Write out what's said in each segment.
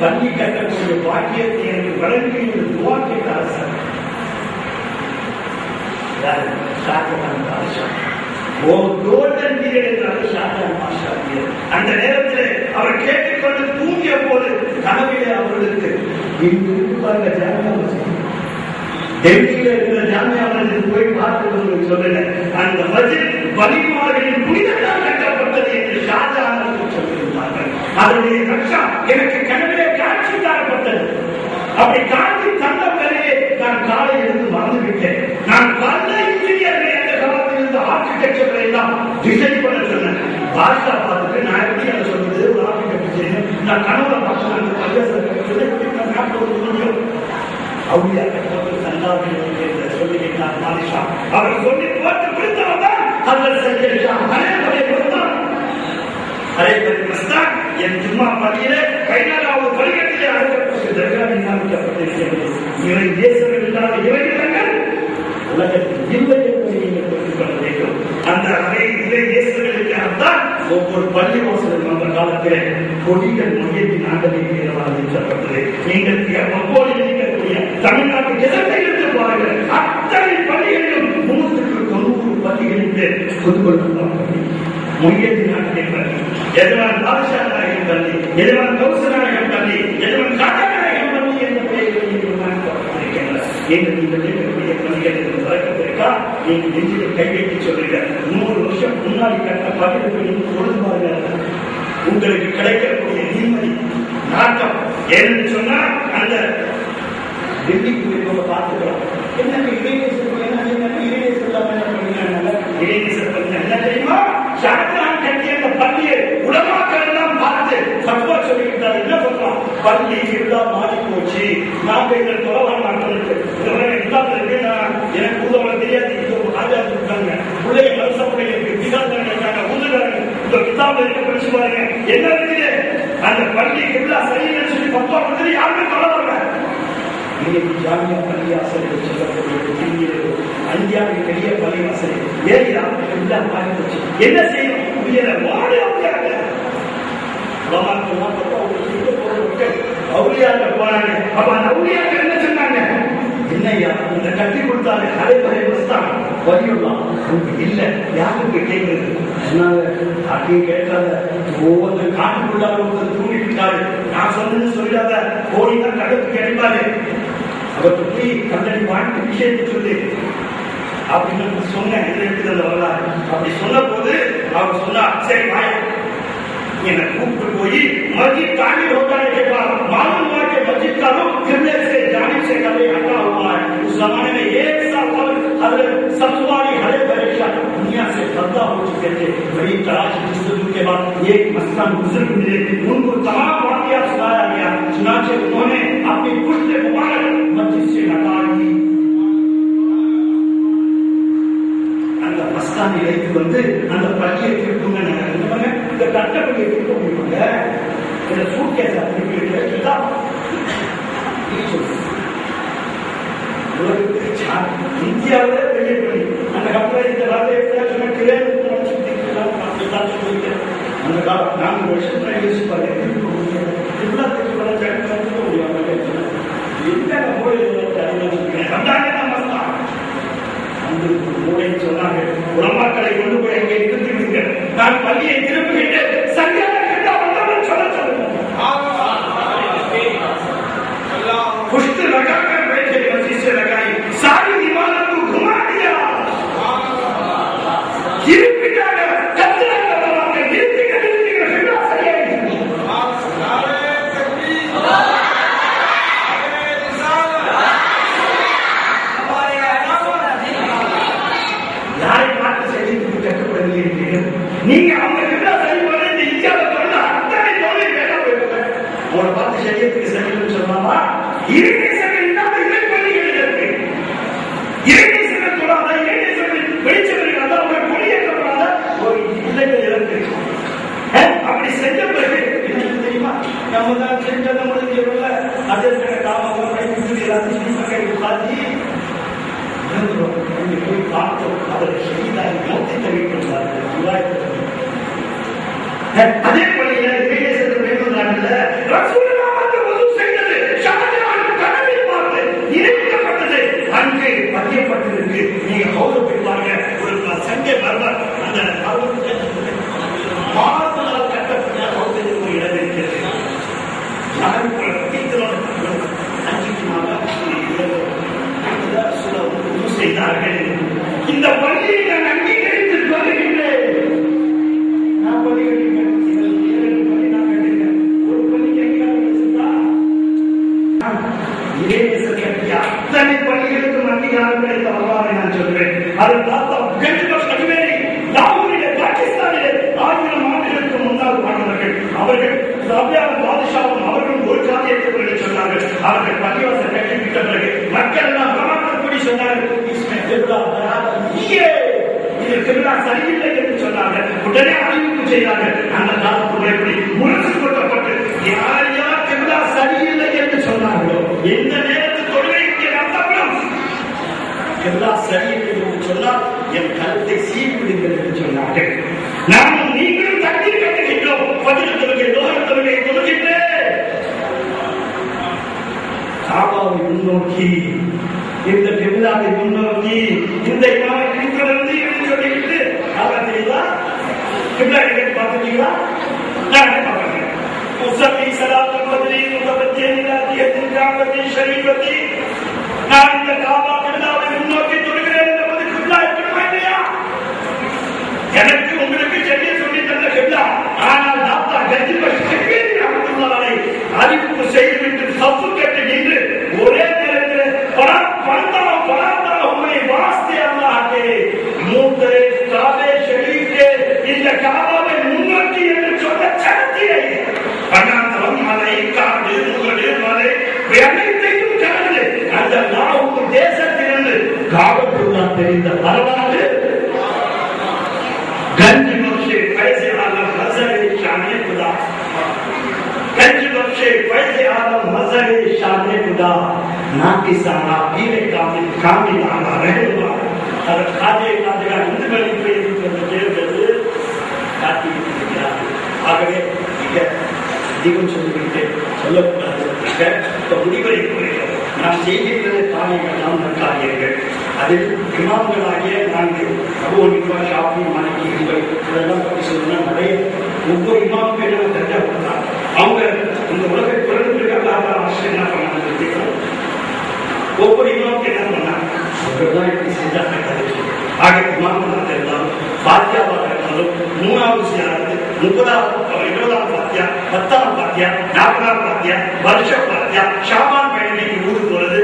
கல்வி கட்டக்கூடிய பாக்கியத்தை எனக்கு வழங்கி என்று துவா கேட்ட அரசர் அந்த நேரத்தில் அவர் கேட்டுக்கொண்டு தூங்கிய போது கனவிலே அவர்களுக்கு இங்கு ஜாமியா டெல்லியில இருக்கிற ஜாமியா போய் பார்த்து உங்களுக்கு அந்த மஸ்ஜித் வலிமார்களின் புனிதத்தால் கட்டப்பட்டது என்று சொல்லியிருந்தார்கள் அதனுடைய எனக்கு கனவிலே அப்படி காட்டி தந்த பிறகு நான் காலை இருந்து மறந்து விட்டேன் நான் பல இன்ஜினியர்களை அந்த காலத்தில் இருந்து ஆர்கிடெக்சர்களை எல்லாம் டிசைன் பண்ண சொன்னேன். பாஷா பார்த்துட்டு நான் எப்படி அதை சொல்றது? ஒரு ஆர்கிடெக்டர் செய்யணும் நான் கனவுல பார்த்து அந்த பையன் அவுளியா சொல்லுகின்றார் மாலிஷா அவர் சொல்லி போட்டு செஞ்சா அதே கொடுத்தான். அதே மாதிரி என் ஜும்மா பள்ளியில கைநாளாவது பள்ளிக்கட்டிலே அழைக்கப்பட்டு இவை தேசங்கள் இல்லாத இவைகள் உலகத்தில் இல்லை என்பதை நீங்கள் புரிந்து வேண்டும். அந்த அறை இவை தேசங்களுக்காகத்தான் ஒவ்வொரு பள்ளி வாசலும் அந்த காலத்திலே கொடிகள் மையத்தின் ஆண்டலில் ஏற்றப்பட்டது நீங்கள் ஒவ்வொரு இருக்கக்கூடிய தமிழ்நாட்டு எதத்தை எடுத்து பாருங்கள் அத்தனை பள்ளிகளிலும் நூற்றுக்கு தொண்ணூறு பள்ளிகளுக்கு புதுக்கொள்ளப்பட்ட பள்ளி மொய்யத்தின் நாட்டின் பாதுஷா நாயகன் பள்ளி எஜமான் கௌச நாயகன் பள்ளி எஜமான் காட்டா நாயகன் பள்ளி என்ற பெயர்களில் நீங்கள் மாற்றப்பட்டிருக்கின்றன நீங்கள் நீங்கள் இருக்கக்கூடிய பள்ளிகளுக்கு வழக்கத்திற்கா நீங்கள் நெஞ்சில் கை வைத்து சொல்லுங்க நூறு வருஷம் முன்னாடி கட்ட பள்ளிகளுக்கு நீங்கள் உங்களுக்கு கிடைக்கக்கூடிய நிம்மதி நாட்டம் ஏன்னு சொன்னா அந்த டெல்லிக்கு போய் பார்த்துக்கலாம். என்ன என்ன இடைநேசம் இல்லாம என்ன பண்ணினாங்க இடைநேசம் பண்ண என்ன தெரியுமா ஷாஜகான் கட்டிய அந்த பள்ளியை உலமாக்கள் எல்லாம் பார்த்து தப்பா சொல்லிக்கிட்டார் என்ன சொல்றான் பள்ளி எல்லாம் மாறி போச்சு நாம இதில் தொலைவான நான் எனக்கு தெரியாது. இது ஒரு ராஜா இருக்காங்க. பிள்ளைய கலசப்படைய விசாரணை இருக்காங்க ஊதுகிறாங்க இந்த இருக்க படிச்சு பாருங்க. என்ன இருக்குது? அந்த பள்ளி எல்லாம் சரியில்லைன்னு சொல்லி தப்பா வந்து யாருமே தொலைவாங்க இன்னைக்கு ஜாமியா பள்ளிவாசல் சொல்லக்கூடிய இந்தியாவின் பெரிய பள்ளிவாசல் ஏரியா எல்லாம் மாறி போச்சு என்ன செய்யணும்? புரியல வாடு போறாங்க. அப்ப அந்த ஊழியர்கள் என்ன சொன்னாங்க? இல்லையா இந்த கட்டி கொடுத்தாரு அலைவரை வஸ்தான் வரையுள்ளோம் இல்ல. யாருக்கு கேட்குறது? அதனால அப்படின்னு கேட்டால ஒவ்வொரு காட்டுக்குள்ளார ஒருத்தர் தூங்கிட்டாரு நான் சொன்னேன்னு சொல்லிடாத ஓடிதான் கடலுக்கு கிடைப்பாரு அவர் பற்றி கண்டனி வாழ்க்கை விஷயத்தை சொல்லி. அப்படின்னு சொன்னேன். இது இருக்குது அந்த வரலாறு. அப்படி சொன்ன போது அவர் சொன்ன சரி வாய். என்னை கூப்பிட்டு போய் மறுபடியும் தாண்டி ரோட்டான கேட்பார் மாதம் اور جن کا رخ گرنے سے جانے سے کبھی ہٹا ہوا ہے۔ اس زمانے میں ایک سا پل حضرت سبزواری ہرے پریشا دنیا سے قبضہ ہو چکے تھے۔ بڑی تلاش جستجو کے بعد ایک مسئلہ بزرگ ملے۔ ان کو تمام واقعہ سنایا گیا۔ چنانچہ انہوں نے اپنی پشت مبارک مسجد سے ہٹا لی அந்த வைக்கிறதா இந்தியாவில் பெரிய பள்ளி அந்த கப்பலை இந்த காலத்தை கிரேன் அந்த காலம் நான்கு வருஷத்துல யோசிச்சு பாருங்க திருப்ப முடியும் இப்பெல்லாம் திருப்பி பண்ண திருப்ப முடியும் என்ன போய் ரெண்டாயிரம் மஸ்தான் அந்த மூளை சொன்னாங்க உலமாக்களை கொண்டு போய் அங்கே நிறுத்தி விடுங்க நான் பள்ளியை அது தாத்தா கண்டிப்பாக கடுவேரி லாகூரிலே பாகிஸ்தானிலே ஆயிரம் ஆண்டுகளுக்கு முன்னால் வாழ்ந்தவர்கள். அவர்கள் ரபியான பாதுஷாவும் அவர்களும் ஒரு காரியத்தை சொன்னார்கள். அவர்கள் பள்ளிவாசல் கட்டிவிட்ட பிறகு மக்கள் எல்லாம் பிரமாணப்படி சொன்னார்கள் நீயே." இது சரியில்லை என்று சொன்னார்கள். உடனே அறிவிப்பு செய்தார்கள். அந்த காலத்துடைய முரசு கொட்டப்பட்டு யார் யார் கிப்லா சரியில்லை என்று சொன்னார்களோ? எந்த நேரத்தில் தொழுகைக்கு நடத்தப்படும் எல்லாம் சரியில்லை சொன்னால் என் கருத்தை சீர்விடுங்கள் என்று சொன்னார்கள். நாமும் நீங்களும் தண்ணீர் கட்டுகின்றோம். பதினெட்டு தொழுகை தொழுகின்ற காபாவை முன்னோக்கி இந்த பில்லாவை முன்னோக்கி இந்த இமாமை பின்தொடர்ந்து என்று சொல்லிவிட்டு காபா தெரியுதா? பில்லா எங்க பார்த்துட்டீங்களா? நான் பார்க்கிறேன்? உசல்லி சலாத்து பத்ரி முத்தபத்தியின் நான் இந்த காபா பில்லாவை সবচেয়ে مدة ناقصة على غير كامل كامل على غير واحد هذا خاطئ خاطئ عند من يريد أن يجد خاطئ ஆகவே மிக அதிகம் சொல்லிவிட்டு சொல்லக்கூடாது மிக தொகுதிகளை குறைக்கிறது நாம் செய்கின்றது காரியங்கள்லாம் நற்காரியங்கள் அதில் இமாம்களாகிய நாங்கள் அபோ நிபா ஷாஃபி மாணிக்கி இதெல்லாம் பற்றி சொல்லணும்னா நிறைய ஒவ்வொரு இமாமுக்கும் என்ன தெரிஞ்சா அவங்க இந்த உலகை ஆசிரியர் என்ன பண்ணாங்க? ஒவ்வொரு இமாமுக்கு என்ன பண்ணாங்க அவர்கள்தான் இப்படி செஞ்சாங்க கதைக்கு. ஆக இமாம்களாக இருந்தாலும் பாத்தியாவாக இருந்தாலும் மூணாவது சியாரத்து முப்பதாவது இருபதாம் பாத்தியா பத்தாம் பாத்தியா நாற்பதாம் பாத்தியா வருஷ பாத்தியா ஷாபான் பயணிக்கு ஊருக்கு போறது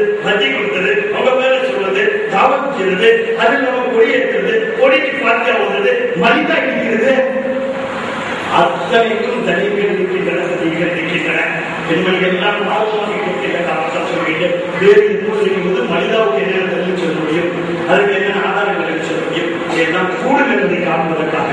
கொடுத்தது அவங்க பேரை சொல்றது தாவத் செய்யறது அதில் நம்ம கொடி கொடிக்கு பாத்தியா ஓடுறது மனிதா இடிக்கிறது அத்தனைக்கும் தனிகள் பெண்கள் பெண்மணிகள் எல்லாம் ஆலோசனை கொடுக்கின்ற காரணத்தை வேறு எப்போது மனிதாவுக்கு என்ன தெரிஞ்சு சொல்ல முடியும் அதுக்கு என்ன ஆதாரங்களை சொல்ல முடியும் இதெல்லாம் கூடும் என்பதை காண்பதற்காக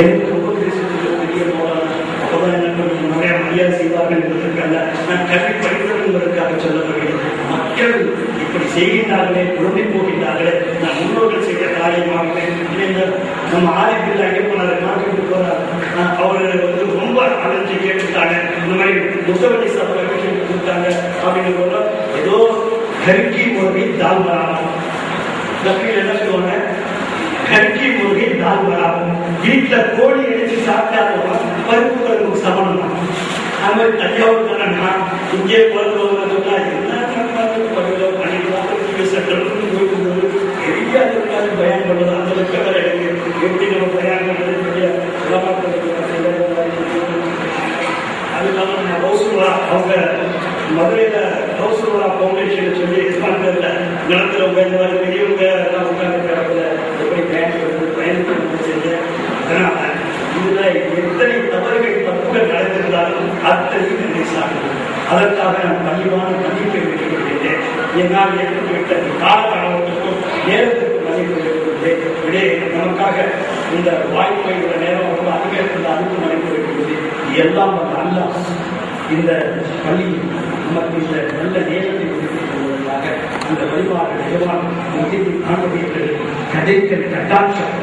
என் உபதேசத்துக்கு பெரிய போராட்டம் அப்பதான் எனக்கு கொஞ்சம் நிறைய மரியாதை செய்வார்கள் என்பதற்காக நான் கல்வி படித்தது என்பதற்காக சொல்லப்படுகிறேன் மக்கள் இப்படி செய்கின்றார்களே குழம்பி போகின்றார்களே நான் முன்னோர்கள் செய்த காரியமாக இந்த நம்ம ஆதிப்பில் ஐயப்பனார் நாட்டுக்கு போறார் அவர் வந்து ரொம்ப அழைச்சி கேட்டுட்டாங்க இந்த மாதிரி முசவடி சபை கேட்டு கொடுத்தாங்க அப்படின்னு சொல்ல ஏதோ கருக்கி முருகி தால் வராமல் தப்பியில் என்ன சொல்லுவாங்க? கருக்கி முருகி தால் வராமல் வீட்டில் கோழி எடுத்து சாப்பிட்டாலும் பருப்பு பருப்பு சமணம் தான் அது மாதிரி தஞ்சாவூர் தானே இங்கே பிறந்தவங்க சொன்னா என்ன படுகளோ பண்ணிக்கலாம் சட்டம் போயிட்டு பெரிய அளவுக்காக பயன் பண்ணுறது அந்த அளவுக்கு கதை இருக்கு எப்படி நம்ம பயன் பண்ணுறது பெரிய அது இல்லாமல் நம்ம கௌசல்வா அவங்க ஃபவுண்டேஷன் சொல்லி இஸ்லாம் பேர்ல இந்த மாதிரி பெரியவங்க எல்லாம் உட்கார்ந்து எப்படி பயன்படுத்தி செஞ்சு அதனால இதுல எத்தனை தவறுகள் தப்புகள் நடந்திருந்தாலும் அத்தனையும் என்னை அதற்காக நான் பணிவான மன்னிப்பை விட்டுக்கொள்கின்றேன் என்னால் ஏற்பட்டுவிட்ட காலகட்டத்துக்கும் நேரத்துக்கும் மன்னிப்பு விட்டுக்கொண்டேன் விடே நமக்காக இந்த வாய்ப்பை நேரம் ரொம்ப அதிகரித்த அதுக்கு மன்னிப்பு எல்லாம் வந்த இந்த பள்ளி நமக்கு இந்த நல்ல நேரத்தை ஒதுக்கிக் அந்த வழிபாடு நிஜமான மத்தியில் காண்பதற்கு கதைகள் கட்டாட்சம்.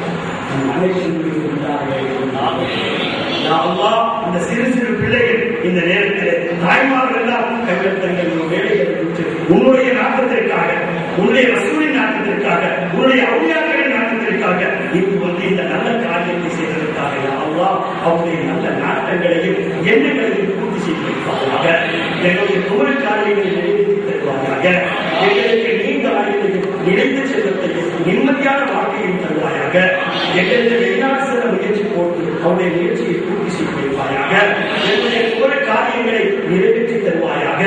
அந்த சிறு சிறு பிள்ளைகள் இந்த நேரத்தில் தாய்மார்கள் எல்லாம் தங்கள் தங்கள் வேலைகளை விட்டு உன்னுடைய நாட்டத்திற்காக உன்னுடைய ரசூலின் நாட்டத்திற்காக உன்னுடைய அவுளியாக்களின் நாட்டத்திற்காக இங்கு வந்து இந்த நல்ல காரியத்தை செய்ததற்காக அல்லா அவருடைய எண்ணங்களை பூர்த்தி செய்து வைப்பார்களாக எங்களுடைய குமரி காரியங்களை நிறைவேற்றி தருவாயாக. எங்களுக்கு நீண்ட ஆயுளையும் இணைந்த செல்வத்தையும் நிம்மதியான வாழ்க்கையும் தருவாயாக எங்களுக்கு வெளிநாடு செல்ல முயற்சி போட்டு அவருடைய முயற்சியை பூர்த்தி செய்து வைப்பாயாக எங்களுடைய குமரி காரியங்களை நிறைவேற்றி தருவாயாக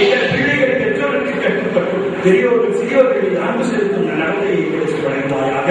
எங்கள் பிள்ளைகள் பெற்றோருக்கு கட்டுப்பட்டு பெரியோர்கள் சிறியோர்களின் அன்பு செலுத்தும் நடத்தையை வழங்குவாயாக.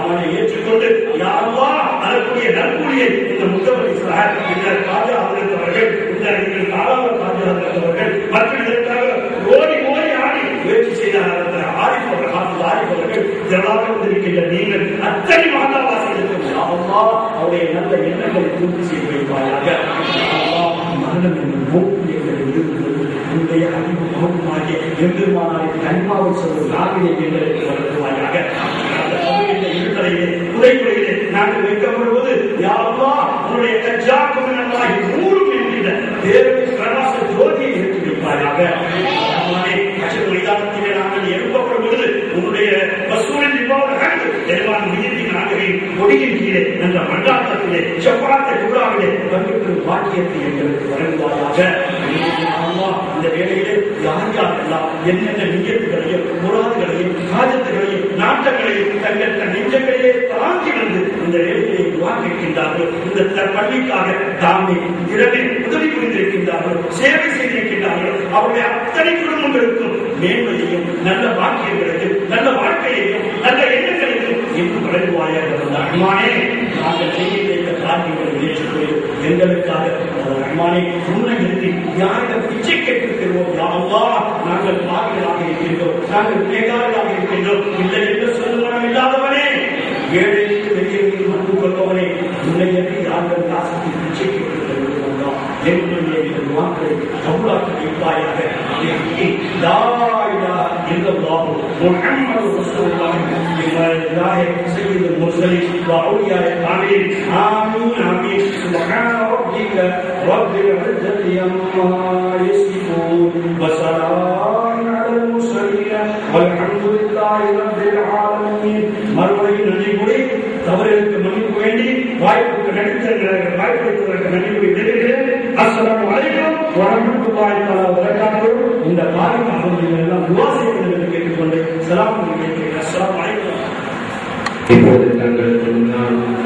கொண்டு யாருவா அதற்குரிய நற்கூலியை இந்த முத்தவரை இந்த காஜா அவர்கள் இந்த எங்கள் காலாவ காஜா அவர்கள் மற்றும் இதற்காக ஓடி ஓடி ஆடி முயற்சி செய்தார் அந்த ஆரிப்பவர்கள் காத்து ஆரிப்பவர்கள் திரளாக வந்திருக்கின்ற நீங்கள் அத்தனை மாதாவாசிகளுக்கும் அம்மா அவருடைய நல்ல எண்ணங்களை பூர்த்தி செய்து வைப்பாயாக. மரணம் என்ற மூக்கு எங்களை விடுவித்து உன்னுடைய அறிவு மகமாகிய எம்பெருமானாரை கண்மாவை எங்களுக்கு புதைக்குறையிலே நாங்கள் வைக்கப்படுவது யாருமா உன்னுடைய கஜாக்கும் நல்லாகி மூடும் என்கின்ற தேவை பிரகாச ஜோதியை ஏற்றி வைப்பாயாக மைதானத்திலே நாங்கள் எழுப்பப்படும் பொழுது உன்னுடைய வசூலில் நிபுணர்கள் எல்லாம் உயிரின் நாகரின் கொடியின் கீழே என்ற மண்டாட்டத்திலே செப்பாத்த குழாவிலே பங்கேற்று பாக்கியத்தை எங்களுக்கு வழங்குவாராக இந்த வேலையிலே யார் யாரெல்லாம் என்னென்ன நியத்துகளையும் முராதுகளையும் காஜத்துகளையும் நாட்டங்களையும் தங்கள் தன் நெஞ்சங்களிலே தாங்கி வந்து இந்த வேலையை உருவாக்கியிருக்கின்றார்கள் இந்த தன் பள்ளிக்காக தாமே இரவே உதவி புரிந்திருக்கின்றார்கள் சேவை செய்திருக்கின்றார்கள். அவருடைய அத்தனை குடும்பங்களுக்கும் மேன்மையையும் நல்ல பாக்கியங்களையும் நல்ல வாழ்க்கையையும் நல்ல எண்ணங்களையும் இன்னும் வழங்குவாயாக ரஹ்மானே நாங்கள் செய்ய வைத்த காரியங்களை ஏற்றுக்கொண்டு எங்களுக்காக அந்த ரஹ்மானே உண்மை இருந்து யாரிடம் பிச்சை கேட்டிருக்கிறோம் யாவா நாங்கள் பாவிகளாக இருக்கின்றோம் நாங்கள் கேகார்களாக இருக்கின்றோம் இல்லை என்று சொல்லுவனம் இல்லாதவனே ஏழைக்கு வெளியே வந்து கொள்பவனே உன்னை என்று யார்கள் ராசத்தில் பிச்சை கேட்டிருக்கிறோம் என்னுடைய வாக்களை கபூலாக்கி வைப்பாயாக லா இலாஹ இல்லல்லாஹ் முஹம்மது ரசூலுல்லாஹ் இல்லாஹி சய்யிதுல் முர்சலீன் وأولياء العاملين آمين آمين سبحان ربك رب العزة عما يصفون وسلام على المرسلين والحمد لله رب العالمين மறுபடியும் நன்றி கூறி தவறுகளுக்கு மன்னிப்பு வேண்டி வாய்ப்புக்கு நடித்த வாய்ப்பளித்ததற்கு நன்றி கூறி விடுகிறேன் அஸ்ஸலாமு அலைக்கும் வரஹ்மத்துல்லாஹி தஆலா வபரகாத்துஹு இந்த காரியம் அவர்கள் எல்லாம் துஆ செய்ய வேண்டும் என்று கேட்டுக்கொண்டு சலாம் people.